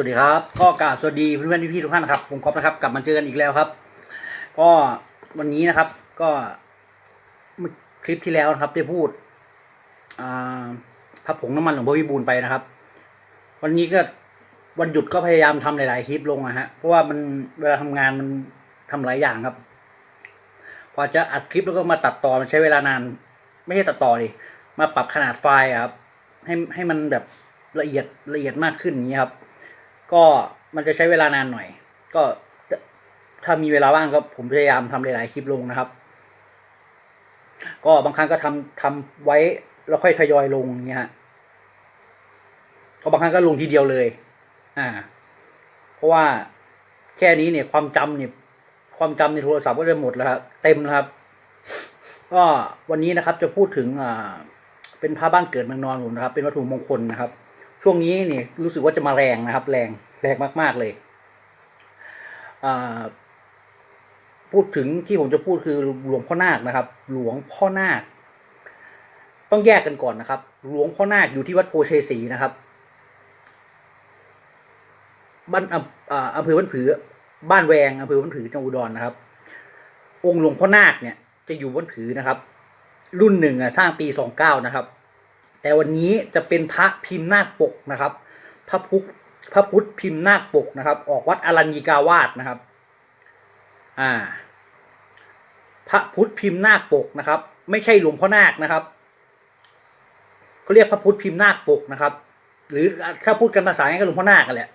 สวัสดีครับ ก็กราบสวัสดีเพื่อนๆพี่ๆทุกท่านครับผมก๊อฟนะครับ กลับมาเจอกันอีกแล้วครับ ก็วันนี้นะครับ ก็คลิปที่แล้วนะครับ ได้พูดพระผงน้ำมันหลวงพ่อวิบูลไปนะครับ วันนี้ก็วันหยุดก็พยายามทำหลาย ๆ คลิปลงนะฮะเพราะว่ามันเวลาทำงานมันทำหลายอย่างครับกว่าจะอัดคลิปแล้วก็มาตัดต่อมันใช้เวลานาน ไม่ใช่ตัดต่อดิมาปรับขนาดไฟล์ครับ ให้ให้มันแบบละเอียดละเอียดมากขึ้นอย่างนี้ครับ ก็มันจะใช้เวลานานหน่อย ก็ถ้ามีเวลาว่างก็ผมพยายามทำหลายๆคลิปลงนะครับ ก็บางครั้งก็ทำทำไว้แล้วค่อยทยอยลงเงี้ยฮะก็บางครั้งก็ลงทีเดียวเลย อ่า เพราะว่าแค่นี้เนี่ยความจำเนี่ยความจำในโทรศัพท์ก็จะหมดแล้วครับเต็มแล้วครับ ก็วันนี้นะครับจะพูดถึงอ่าเป็นพระบ้านเกิดเมืองนอนผมนะครับ เป็นวัตถุมงคลนะครับ ช่วงนี้เนี่ยรู้สึกว่าจะมาแรงนะครับ แรง แรงมาก ๆ เลยพูดถึงที่ผมจะพูดคือหลวงพ่อนาคนะครับ หลวงพ่อนาค ต้องแยกกันก่อนนะครับ หลวงพ่อนาคอยู่ที่วัดโพชัยศรีนะครับบ้านอำเภอบ้านผือ บ้านแวงอำเภอบ้านผือจังหวัดอุดรนะครับ องค์หลวงพ่อนาคเนี่ยจะอยู่บ้านผือนะครับ รุ่นหนึ่งสร้างปีสองเก้านะครับ แต่วันนี้จะเป็นพระพิมพ์นาคปกนะครับ พระพุทธ พระพุทธพิมพ์นาคปกนะครับ ออกวัดอรัญญิกาวาสนะครับ อ่า พระพุทธพิมพ์นาคปกนะครับ ไม่ใช่หลวงพ่อนาคนะครับเขาเรียกพระพุทธพิมพ์นาคปกนะครับ หรือถ้าพูดกันภาษาง่ายก็หลวงพ่อนาคกันแหละ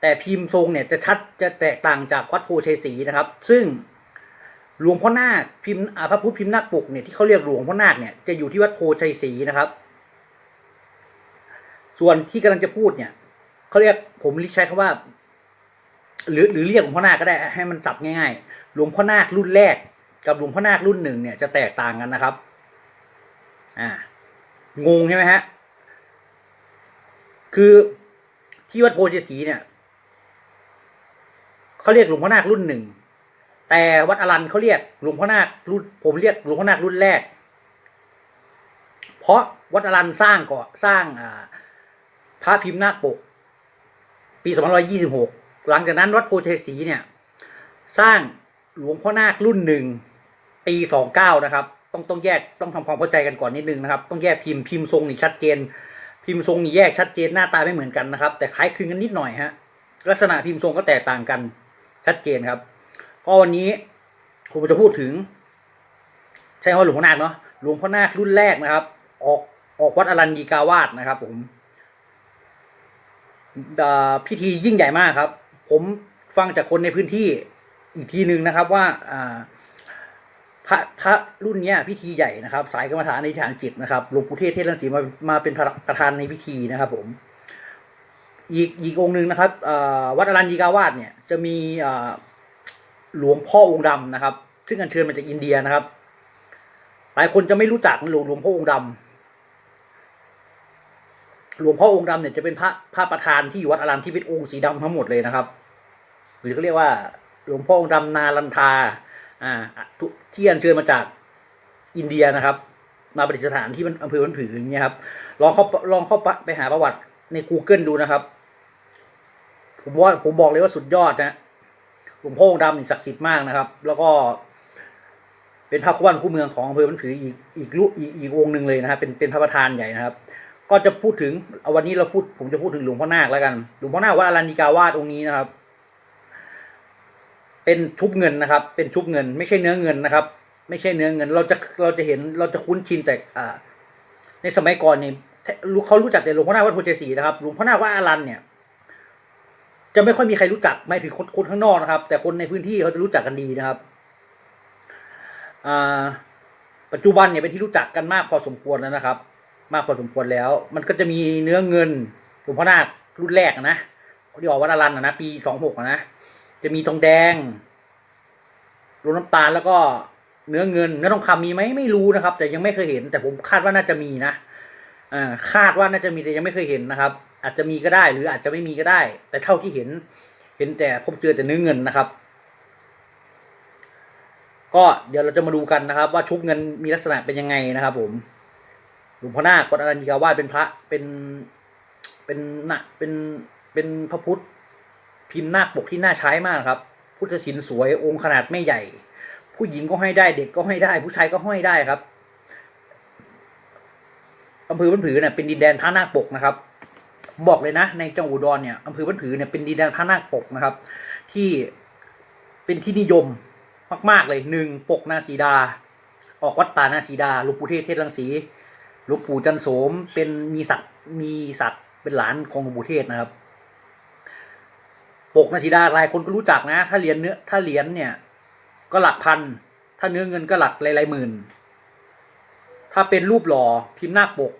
แต่พิมพ์ทรงเนี่ยจะชัดจะแตกต่างจากวัดโพชัยศรีนะครับ ซึ่งหลวงพ่อนาคพิมพ์พระพุทธพิมพ์นาคปกเนี่ยที่เขาเรียกหลวงพ่อนาคเนี่ยจะอยู่ที่วัดโพชัยศรีนะครับ ส่วนที่กำลังจะพูดเนี่ย เขาเรียกผมใช้คำว่า หรือหรือเรียกหลวงพ่อนาคก็ได้ให้มันสับง่ายๆหลวงพ่อนาครุ่นแรก กับหลวงพ่อนาครุ่นหนึ่งเนี่ยจะแตกต่างกันนะครับ อ่างงใช่ไหมฮะคือที่วัดโพชัยศรีเนี่ยเขาเรียกหลวงพ่อนาครุ่นหนึ่งแต่วัดอรันเขาเรียกหลวงพ่อนาครุ่นผมเรียกหลวงพ่อนาครุ่นแรก เพราะวัดอรันสร้างก่อสร้างอ่าพระพิมพ์นาคปก ปี2526 หลังจากนั้นวัดโพชัยศรีเนี่ย สร้างหลวงพ่อนาครุ่นหนึ่งปี 29 นะครับ ต้องต้องแยกต้องทำความเข้าใจกันก่อนนิดนึงนะครับ ต้องแยกพิมพ์พิมพ์ทรงนี่ชัดเจน พิมพ์ทรงนี่แยกชัดเจนหน้าตาไม่เหมือนกันนะครับ แต่คล้ายคลึงกันนิดหน่อยฮะลักษณะพิมพ์ทรงก็แตกต่างกันชัดเจนครับก็วันนี้ผมจะพูดถึง ใช่คำว่าหลวงพ่อนาคเนาะหลวงพ่อนาครุ่นแรกนะครับ ออกออกวัดอรัญญีกาวาสนะครับผม พิธียิ่งใหญ่มากครับ ผมฟังจากคนในพื้นที่อีกทีหนึ่งนะครับว่าพระพระรุ่นเนี้ยพิธีใหญ่นะครับ สายกรรมฐานในทางจิตนะครับหลวงปู่เทศเทศรังสีมามาเป็นประธานในพิธีนะครับผมอีกอีกองค์หนึ่งนะครับวัดอรัญญีกาวาสเนี่ยจะมีหลวงพ่อองค์ดำนะครับ ซึ่งอัญเชิญมาจากอินเดียนะครับ หลายคนจะไม่รู้จักหลวงหลวงพ่อองค์ดำ หลวงพ่อองค์ดำเนี่ยจะเป็นพระพระประธานที่อยู่วัดอารามที่เป็นองค์สีดำทั้งหมดเลยนะครับ หรือเขาเรียกว่าหลวงพ่อองค์ดำนาลันทาอ่าที่อัญเชิญมาจากอินเดียนะครับ มาประดิษฐานที่มันอำเภอบันผืออย่างเงี้ยครับลองเข้าลองเข้าไปหาประวัติใน Google ดูนะครับ ผมว่าผมบอกเลยว่าสุดยอดนะหลวงพ่อองค์ดำนี่ศักดิ์สิทธิ์มากนะครับ แล้วก็เป็นพระคู่บ้านคู่เมืองของอำเภอบันผืออีกอีกลุอีกอีกองหนึ่งเลยนะครับเป็นเป็นพระประธานใหญ่นะครับ ก็จะพูดถึงเอาวันนี้เราพูดผมจะพูดถึงหลวงพ่อนาคแล้วกัน หลวงพ่อนาควัดอรัญญิกาวาสองค์นี้นะครับ เป็นชุบเงินนะครับ เป็นชุบเงิน ไม่ใช่เนื้อเงินนะครับ ไม่ใช่เนื้อเงิน เราจะเราจะเห็นเราจะคุ้นชินแต่อ่า ในสมัยก่อนเนี่ยเขารู้จักแต่หลวงพ่อนาควัดโพธิ์ชัยศรีนะครับ หลวงพ่อนาควัดอรัญเนี่ยจะไม่ค่อยมีใครรู้จักไม่ถึงคนคนข้างนอกนะครับ แต่คนในพื้นที่เขาจะรู้จักกันดีนะครับอ่าปัจจุบันเนี่ยเป็นที่รู้จักกันมากพอสมควรแล้วนะครับ มากพอสมควรแล้ว มันก็จะมีเนื้อเงินหลวงพ่อนาครุ่นแรกนะที่ออกวัดอรันนะปีสองหกนะจะมีทองแดงรวมน้ำตาลแล้วก็เนื้อเงินเนื้อทองคำมีไหมไม่รู้นะครับ แต่ยังไม่เคยเห็น แต่ผมคาดว่าน่าจะมีนะอ่าคาดว่าน่าจะมีแต่ยังไม่เคยเห็นนะครับ อาจจะมีก็ได้หรืออาจจะไม่มีก็ได้ แต่เท่าที่เห็น เห็นแต่พบเจอแต่เนื้อเงินนะครับ ก็เดี๋ยวเราจะมาดูกันนะครับ ว่าชุบเงินมีลักษณะเป็นยังไงนะครับ ผม หลวงพ่อนาควัดอรัญญาวาสเป็นพระเป็นเป็นนะเป็นเป็นพระพุทธพิมพ์นาคปกที่น่าใช้มากครับ พุทธศิลป์สวยองค์ขนาดไม่ใหญ่ ผู้หญิงก็ให้ได้เด็กก็ให้ได้ ผู้ชายก็ห้อยได้ครับอำเภอบ้านผือเนี่ยเป็นดินแดนพระนาคปกนะครับ บอกเลยนะ ในจังหวัดอุดรเนี่ยอำเภอบ้านผือเนี่ยเป็นดินแดนพระนาคปกนะครับ ที่เป็นที่นิยมมาก ๆ เลยหนึ่งปกนาสีดา ออกวัดป่านาสีดาหลวงปู่เทศเทศรังสี หลวงปู่จันโสมเป็นมีศักดิ์มีศักดิ์เป็นหลานของหลวงปู่เทศนะครับ ปกนาสีดาหลายคนก็รู้จักนะ ถ้าเหรียญเนื้อถ้าเหรียญเนี่ย ก็หลักพัน ถ้าเนื้อเงินก็หลักหลายๆหมื่น ถ้าเป็นรูปหล่อพิมพ์หน้าปก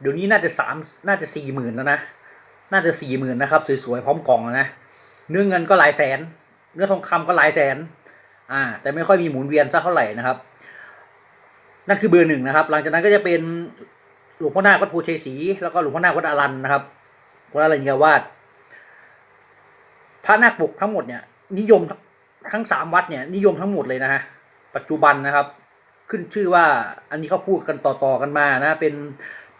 เดี๋ยวนี้น่าจะสามน่าจะสี่หมื่นแล้วนะ น่าจะสี่หมื่นนะครับ สวยๆพร้อมกล่องนะ เนื้อเงินก็หลายแสน เนื้อทองคำก็หลายแสน อ่า แต่ไม่ค่อยมีหมุนเวียนสักเท่าไหร่นะครับ นั่นคือเบอร์หนึ่งนะครับ หลังจากนั้นก็จะเป็นหลวงพ่อนาควัดภูชัยศรีแล้วก็หลวงพ่อนาควัดอารันนะครับวัดอรัญญาวาสพระนาคปกทั้งหมดเนี่ย นิยมทั้งสามวัดเนี่ย นิยมทั้งหมดเลยนะฮะปัจจุบันนะครับ ขึ้นชื่อว่าอันนี้เขาพูดกันต่อๆกันมานะ เป็น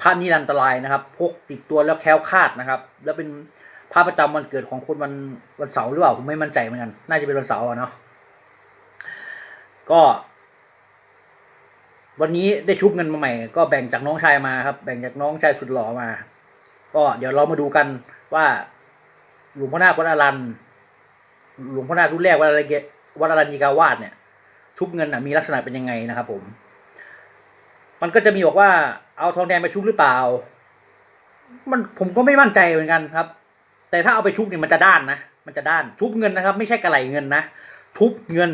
พระนิรันตรายนะครับ พกติดตัวแล้วแคล้วคลาดนะครับ แล้วเป็นพระประจำวันเกิดของคนวันวันเสาร์หรือเปล่าผมไม่มั่นใจเหมือนกัน น่าจะเป็นวันเสาร์เนาะก็ วันนี้ได้ชุบเงินมาใหม่ ก็แบ่งจากน้องชายมาครับ แบ่งจากน้องชายสุดหล่อมา ก็เดี๋ยวเรามาดูกันว่า หลวงพ่อนาควัดอารันหลวงพ่อนาครุ่นแรกวัดอะไรเกวัดอารัญญิกาวาสเนี่ย ชุบเงินมีลักษณะเป็นยังไงนะครับ ผม มันก็จะมีบอกว่าเอาทองแดงไปชุบหรือเปล่า มันผมก็ไม่มั่นใจเหมือนกันครับ แต่ถ้าเอาไปชุบเนี่ยมันจะด้านนะมันจะด้านชุบเงินนะครับ ไม่ใช่กระไหลเงินนะชุบเงิน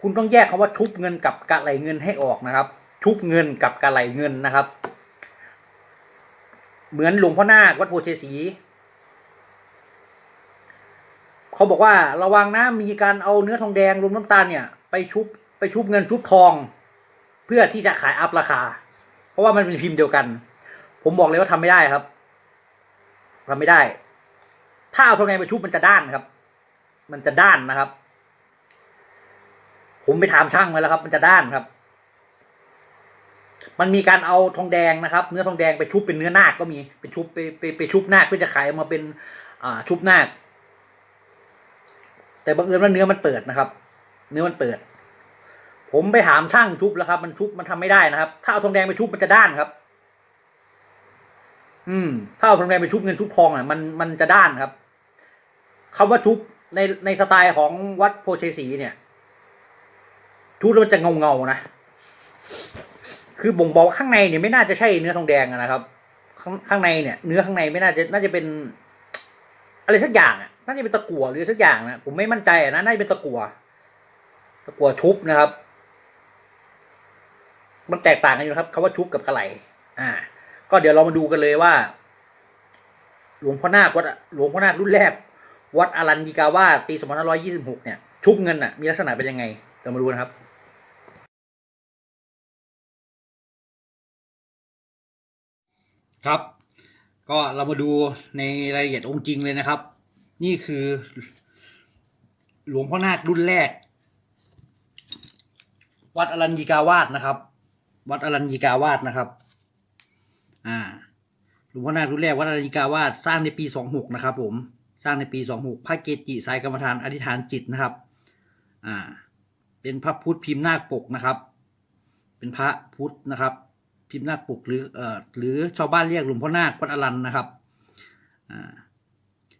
คุณต้องแยกคำว่าชุบเงินกับกระไหลเงินให้ออกนะครับ ชุบเงินกับกระไหลเงินนะครับ เหมือนหลวงพ่อนาควัดโพธิ์ชัยศรีเขาบอกว่าระวังนะมีการเอาเนื้อทองแดงรวมน้ำตาลเนี่ย ไปชุบไปชุบเงินชุบทอง เพื่อที่จะขายอัพราคา เพราะว่ามันเป็นพิมพ์เดียวกัน ผมบอกเลยว่าทำไม่ได้ครับทำไม่ได้ ถ้าเอาทองแดงไปชุบมันจะด้านครับ มันจะด้านนะครับ ผมไปถามช่างมาแล้วครับ มันจะด้านครับ มันมีการเอาทองแดงนะครับ เนื้อทองแดงไปชุบเป็นเนื้อนาคก็มีเป็นชุบไปไปไปชุบนาคเพื่อจะขายมาเป็นอ่าชุบนาค แต่บังเอิญว่าเนื้อมันเปิดนะครับ เนื้อมันเปิด ผมไปถามช่างชุบแล้วครับ มันชุบมันทำไม่ได้นะครับ ถ้าเอาทองแดงไปชุบมันจะด้านครับ อืม ถ้าเอาทองแดงไปชุบเงินชุบทองอะมันมันจะด้านครับคำว่าชุบในในสไตล์ของวัดโพชัยศรีเนี่ยชุบแล้วมันจะเงาเงานะ คือบ่งบอกว่าข้างในเนี่ยไม่น่าจะใช่เนื้อทองแดงนะครับ ข้างข้างในเนี่ยเนื้อข้างในไม่น่าจะน่าจะเป็น อะไรสักอย่างอะน่าจะเป็นตะกั่วหรือสักอย่างนะผมไม่มั่นใจนะน่าจะเป็นตะกั่วตะกั่วชุบนะครับ มันแตกต่างกันอยู่นะครับคำว่าชุบกับกระไหลอ่า ก็เดี๋ยวเรามาดูกันเลยว่า หลวงพ่อนาควัดหลวงพ่อนาครุ่นแรก วัดอารัญญิกาวาสปี2526เนี่ย ชุบเงินอะ มีลักษณะเป็นยังไงเดี๋ยวมาดูนะครับ ครับ ก็เรามาดูในรายละเอียดองค์จริงเลยนะครับ นี่คือ หลวงพ่อนาครุ่นแรก วัดอรัญญิกาวาสนะครับ วัดอรัญญิกาวาสนะครับอ่าหลวงพ่อนาครุ่นแรกวัดอรัญญิกาวาสสร้างในปีสองหกนะครับ ผมสร้างในปีสองหกพระเกจิสายกรรมฐานอธิษฐานจิตนะครับอ่าเป็นพระพุทธพิมพ์นาคปกนะครับ เป็นพระพุทธนะครับ พิมพ์นาคปกหรือเอ่อหรือชาวบ้านเรียกหลวงพ่อนาควัดอรันนะครับอ่า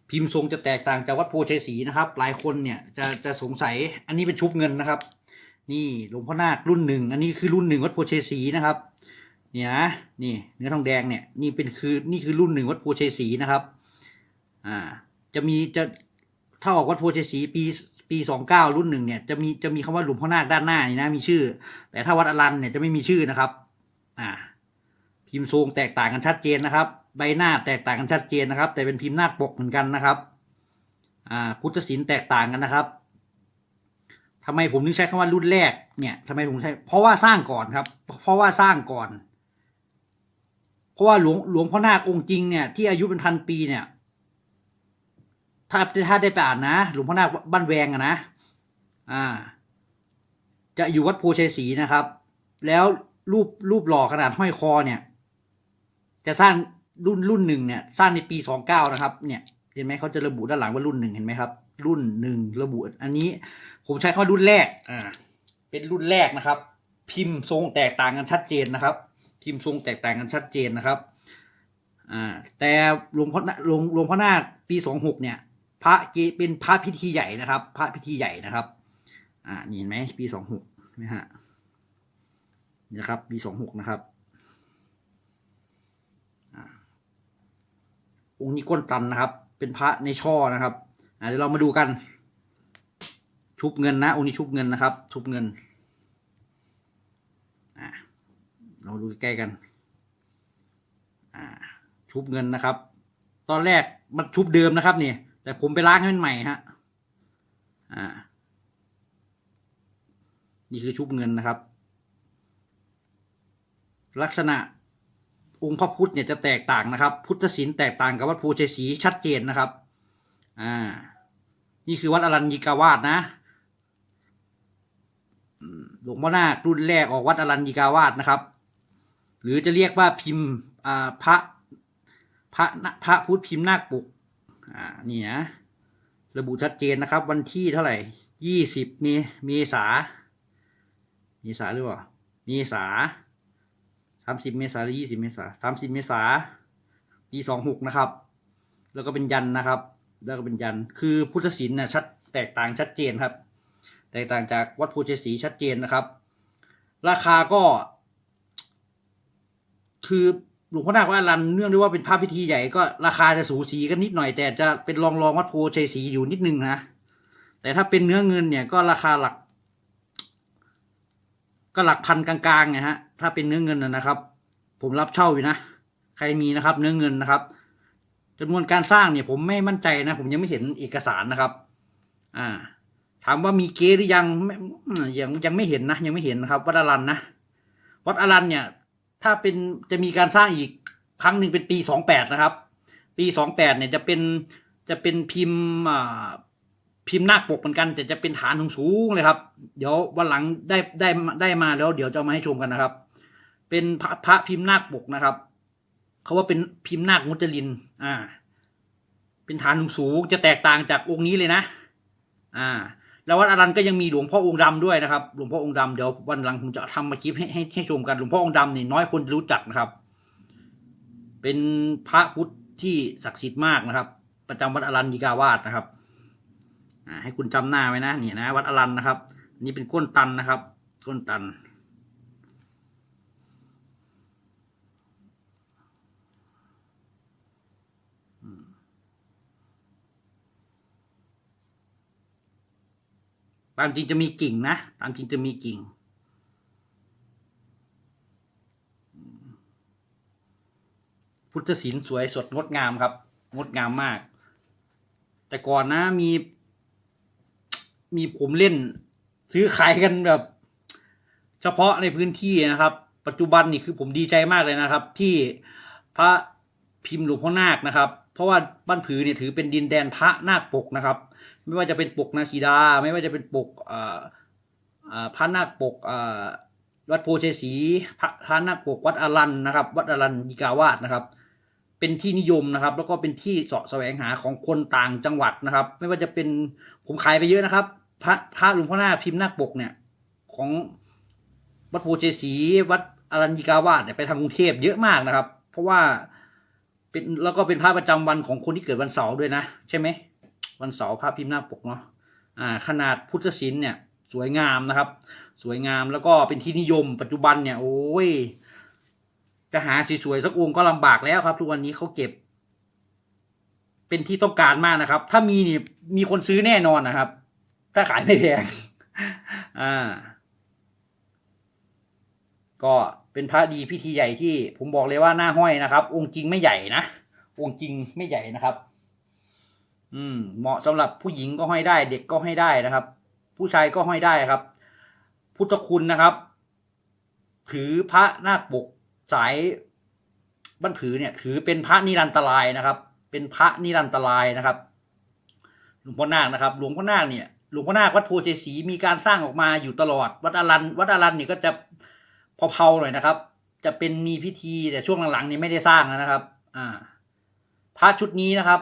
พิมพ์ทรงจะแตกต่างจากวัดโพชัยศรีนะครับ หลายคนเนี่ยจะจะสงสัยอันนี้เป็นชุบเงินนะครับ นี่หลวงพ่อนาครุ่นหนึ่งอันนี้คือรุ่นหนึ่งวัดโพชัยศรีนะครับเนี่ยนะนี่เนื้อทองแดงเนี่ยนี่เป็นคือนี่คือรุ่นหนึ่งวัดโพชัยศรีนะครับอ่าจะมีจะถ้าออกวัดโพชัยศรีปีปีสองเก้ารุ่นหนึ่งเนี่ยจะมีจะมีคำว่าหลวงพ่อนาคด้านหน้านี่นะมีชื่อ แต่ถ้าวัดอรันเนี่ยจะไม่มีชื่อนะครับ อ่าพิมพ์ทรงแตกต่างกันชัดเจนนะครับ ใบหน้าแตกต่างกันชัดเจนนะครับ แต่เป็นพิมพ์หน้าปกเหมือนกันนะครับอ่าพุทธศิลป์แตกต่างกันนะครับทำไมผมถึงใช้คำว่ารุ่นแรกเนี่ยทำไมผมใช้เพราะว่าสร้างก่อนครับ เพราะว่าสร้างก่อน เพราะว่าหลวงหลวงพ่อนาคองค์จริงเนี่ยที่อายุเป็นพันปีเนี่ย ถ้าถ้าได้ไปอ่านนะ หลวงพ่อนาคบ้านแวงอะนะ อ่า จะอยู่วัดโพชัยศรีนะครับ แล้ว รูปรูปหล่อขนาดห้อยคอเนี่ย จะสร้างรุ่นรุ่นหนึ่งเนี่ย สร้างในปีสองเก้านะครับ เนี่ยเห็นไหมเขาจะระบุด้านหลังว่ารุ่นหนึ่งเห็นไหมครับ รุ่นหนึ่งระบุ อันนี้ ผมใช้คำว่ารุ่นแรก อ่า เป็นรุ่นแรกนะครับ พิมพ์ทรงแตกต่างกันชัดเจนนะครับ พิมพ์ทรงแตกต่างกันชัดเจนนะครับอ่าแต่หลวงพ่อนาหลวงหลวงพ่อนาคปีสองหกเนี่ย พระเกเป็นพระพิธีใหญ่นะครับ พระพิธีใหญ่นะครับ อ่านี่เห็นไหมปีสองหกนะฮะ นะครับปีสองหกนะครับองค์นี้ก้นตันนะครับ เป็นพระในช่อนะครับเดี๋ยวเรามาดูกัน ชุบเงินนะองค์นี้ชุบเงินนะครับ ชุบเงินเราดูใกล้กันชุบเงินนะครับ ตอนแรกมันชุบเดิมนะครับเนี่ยแต่ผมไปล้างให้มันใหม่ฮะนี่คือชุบเงินนะครับ ลักษณะองค์พระพุทธเนี่ยจะแตกต่างนะครับ พุทธศิลป์แตกต่างกับวัดโพชัยศรีชัดเจนนะครับ อ่า นี่คือวัดอรัญญิกาวาสนะหลวงพ่อนาครุ่นแรกออกวัดอรัญญิกาวาสนะครับ หรือจะเรียกว่าพิมพ์อ่าพระพระพระพุทธพิมพ์นาคปุกอ่านี่นะระบุชัดเจนนะครับ วันที่เท่าไหร่ยี่สิบเมเมษาเมษาหรือเปล่าเมษา สามสิบเมษาหรือยี่สิบเมษาสามสิบเมษาปีสองหกนะครับ แล้วก็เป็นยันนะครับ แล้วก็เป็นยัน คือพุทธศิลป์นะชัดแตกต่างชัดเจนครับ แตกต่างจากวัดโพชัยศรีชัดเจนนะครับ ราคาก็ คือหลวงพ่อนาควัดอรันเนื่องด้วยว่าเป็นพระพิธีใหญ่ก็ราคาจะสูสีกันนิดหน่อย แต่จะเป็นรองรองวัดโพชัยศรีอยู่นิดนึงนะแต่ถ้าเป็นเนื้อเงินเนี่ยก็ราคาหลัก ก็หลักพันกลางๆไงฮะ ถ้าเป็นเนื้อเงินนะนะครับ ผมรับเช่าอยู่นะ ใครมีนะครับ เนื้อเงินนะครับจำนวนการสร้างเนี่ยผมไม่มั่นใจนะ ผมยังไม่เห็นเอกสารนะครับ อ่า ถามว่ามีเกหรือยังไม่ยังยังไม่เห็นนะยังไม่เห็นนะครับ วัดอรันนะวัดอรันเนี่ย ถ้าเป็นจะมีการสร้างอีกครั้งหนึ่งเป็นปีสองแปดนะครับ ปีสองแปดเนี่ยจะเป็นจะเป็นพิมพ์อ่าพิมพ์นาคปกเหมือนกันแต่จะเป็นฐานสูงๆเลยครับ เดี๋ยววันหลังได้ได้ได้มาแล้ว เดี๋ยวจะมาให้ชมกันนะครับ เป็นพระพระพิมพ์นาคปกนะครับเขาว่าเป็นพิมพ์นาคมุจลิน อ่า เป็นฐานสูงจะแตกต่างจากองค์นี้เลยนะ อ่า แล้ววัดอรันก็ยังมีหลวงพ่อองค์ดำด้วยนะครับ หลวงพ่อองค์ดำเดี๋ยววันหลังผมจะทำมาคลิปให้ให้ให้ชมกันหลวงพ่อองค์ดำนี่น้อยคนรู้จักนะครับ เป็นพระพุทธที่ศักดิ์สิทธิ์มากนะครับ ประจำวัดอรัญญิกาวาสนะครับอ่าให้คุณจำหน้าไว้นะนี่นะ วัดอรันนะครับ นี่เป็นก้นตันนะครับ ก้นตัน ตามจริงจะมีกิ่งนะ ตามจริงจะมีกิ่ง พุทธศิลป์สวยสดงดงามครับ งดงามมาก แต่ก่อนนะมี มีผมเล่น ซื้อขายกันแบบ เฉพาะในพื้นที่นะครับ ปัจจุบันนี่คือผมดีใจมากเลยนะครับ ที่พระพิมพ์หลวงพ่อนาคนะครับ เพราะว่าบ้านผือเนี่ยถือเป็นดินแดนพระนาคปกนะครับ ไม่ว่าจะเป็นปกนาสีดา ไม่ว่าจะเป็นปกอ่าอ่าพระนาคปกอ่าวัดโพชัยศรีพระพระนาคปกวัดอรันนะครับ วัดอรันยิกาวาสนะครับ เป็นที่นิยมนะครับ แล้วก็เป็นที่เสาะแสวงหาของคนต่างจังหวัดนะครับ ไม่ว่าจะเป็นผมขายไปเยอะนะครับ พระพระหลวงพ่อหน้าพิมพ์นาคปกเนี่ยของวัดโพชัยศรีวัดอรัญญิกาวาสเนี่ยไปทางกรุงเทพเยอะมากนะครับ เพราะว่าเป็นแล้วก็เป็นพระประจำวันของคนที่เกิดวันเสาร์ด้วยนะ ใช่ไหม วันเสาร์พระพิมพ์หน้าปกเนาะอ่าขนาดพุทธศิลป์เนี่ยสวยงามนะครับ สวยงามแล้วก็เป็นที่นิยมปัจจุบันเนี่ยโอ้ยจะหาสวยๆสักองค์ก็ลำบากแล้วครับ ทุกวันนี้เขาเก็บ เป็นที่ต้องการมากนะครับ ถ้ามีนี่มีคนซื้อแน่นอนนะครับ ถ้าขายไม่แพงอ่า ก็เป็นพระดีพิธีใหญ่ที่ผมบอกเลยว่าหน้าห้อยนะครับ องค์จริงไม่ใหญ่นะองค์จริงไม่ใหญ่นะครับ อืม เหมาะสำหรับผู้หญิงก็ห้อยได้ เด็กก็ห้อยได้นะครับ ผู้ชายก็ห้อยได้ครับ พุทธคุณนะครับ ถือพระนาคปกสายบ้านผือเนี่ย ถือเป็นพระนิรันตรายนะครับ เป็นพระนิรันตรายนะครับหลวงพ่อนาคนะครับ หลวงพ่อนาคเนี่ยหลวงพ่อนาควัดโพธิ์ชัยศรีมีการสร้างออกมาอยู่ตลอด วัดอรันวัดอรันเนี่ยก็จะพอเผาหน่อยนะครับ จะเป็นมีพิธีแต่ช่วงหลังๆเนี่ยไม่ได้สร้างนะครับ อ่า พระชุดนี้นะครับ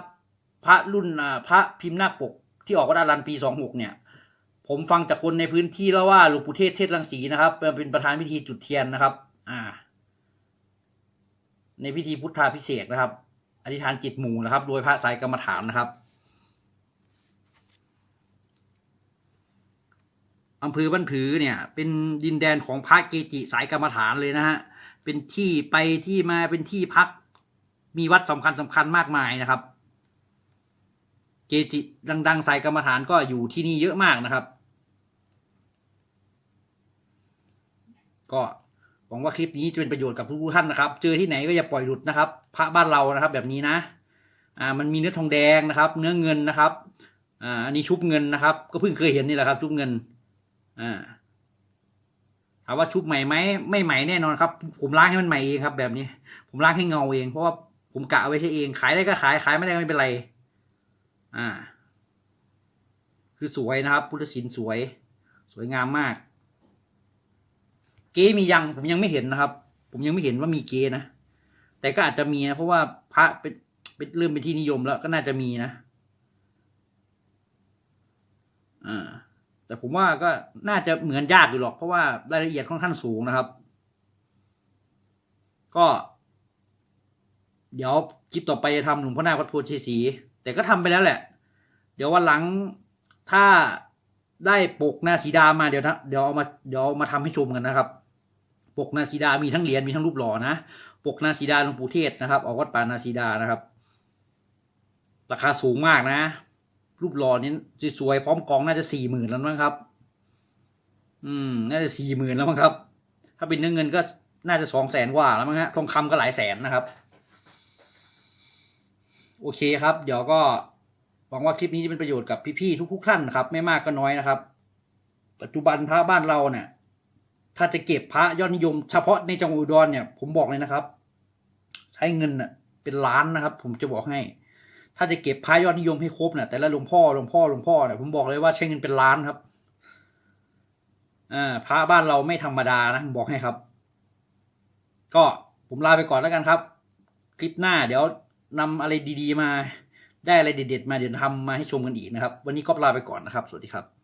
พระรุ่นพระพิมพ์หน้าปก ที่ออกวัดอารันปีสองหกเนี่ย ผมฟังจากคนในพื้นที่แล้วว่าหลวงปู่เทศเทศรังสีนะครับ เป็นประธานพิธีจุดเทียนนะครับ อ่า ในพิธีพุทธาพิเศษนะครับอธิษฐานจิตหมู่นะครับ โดยพระสายกรรมฐานนะครับอำเภอบ้านผือเนี่ย เป็นดินแดนของพระเกจิสายกรรมฐานเลยนะฮะเป็นที่ไปที่มาเป็นที่พักมีวัดสำคัญสำคัญมากมายนะครับ เกจิดัง ๆ สายกรรมฐานก็อยู่ที่นี่เยอะมากนะครับ ก็หวังว่าคลิปนี้จะเป็นประโยชน์กับทุกท่านนะครับ เจอที่ไหนก็อย่าปล่อยหลุดนะครับ พระบ้านเรานะครับ แบบนี้นะ อ่า มันมีเนื้อทองแดงนะครับ เนื้อเงินนะครับ อ่า อันนี้ชุบเงินนะครับ ก็เพิ่งเคยเห็นนี่แหละครับ ชุบเงิน อ่าถามว่าชุบใหม่ไหมไม่ใหม่แน่นอนครับ ผมล้างให้มันใหม่เองครับ แบบนี้ ผมล้างให้เงาเองเพราะว่าผมกะเอาไว้ใช้เอง ขายได้ก็ขายขายไม่ได้ไม่เป็นไร อ่า คือสวยนะครับ พุทธศิลป์สวย สวยงามมาก เก๊มียังผมยังไม่เห็นนะครับ ผมยังไม่เห็นว่ามีเก๊นะ แต่ก็อาจจะมีนะเพราะว่าพระเป็นเป็นเริ่มเป็นที่นิยมแล้วก็น่าจะมีนะอ่าแต่ผมว่าก็น่าจะเหมือนยากอยู่หรอก เพราะว่ารายละเอียดค่อนข้างสูงนะครับ ก็ เดี๋ยวคลิปต่อไปจะทำหลวงพ่อหน้าวัดโพธิ์ชัยศรี แต่ก็ทำไปแล้วแหละ เดี๋ยววันหลังถ้าได้ปกนาสีดามาเดี๋ยวนะเดี๋ยวเอามาเดี๋ยวเอามาทำให้ชมกันนะครับ ปกนาสีดามีทั้งเหรียญมีทั้งรูปหล่อนะ ปกนาสีดาหลวงปู่เทศนะครับออกวัดป่านาสีดานะครับ ราคาสูงมากนะ รูปหล่อนี้สวยๆพร้อมกองน่าจะสี่หมื่นแล้วมั้งครับ อืม น่าจะสี่หมื่นแล้วมั้งครับ ถ้าเป็นเนื้อเงินก็น่าจะสองแสนกว่าแล้วมั้งฮะทองคำก็หลายแสนนะครับ โอเคครับ เดี๋ยวก็หวังว่าคลิปนี้จะเป็นประโยชน์กับพี่ๆทุกๆท่านนะครับ ไม่มากก็น้อยนะครับ ปัจจุบันพระบ้านเราเนี่ย ถ้าจะเก็บพระยอดนิยม เฉพาะในจังหวัดอุดรเนี่ย ผมบอกเลยนะครับ ใช้เงินน่ะ เป็นล้านนะครับ ผมจะบอกให้ ถ้าจะเก็บพระยอดนิยมให้ครบเนี่ยแต่ละหลวงพ่อหลวงพ่อหลวงพ่อเนี่ยผมบอกเลยว่าใช้เงินเป็นล้านครับอ่าพระบ้านเราไม่ธรรมดานะบอกให้ครับ ก็ผมลาไปก่อนแล้วกันครับ คลิปหน้าเดี๋ยว นำอะไรดีๆ มาได้อะไรเด็ดๆมาเดี๋ยวทำมาให้ชมกันอีกนะครับ วันนี้ก็ลาไปก่อนนะครับ สวัสดีครับ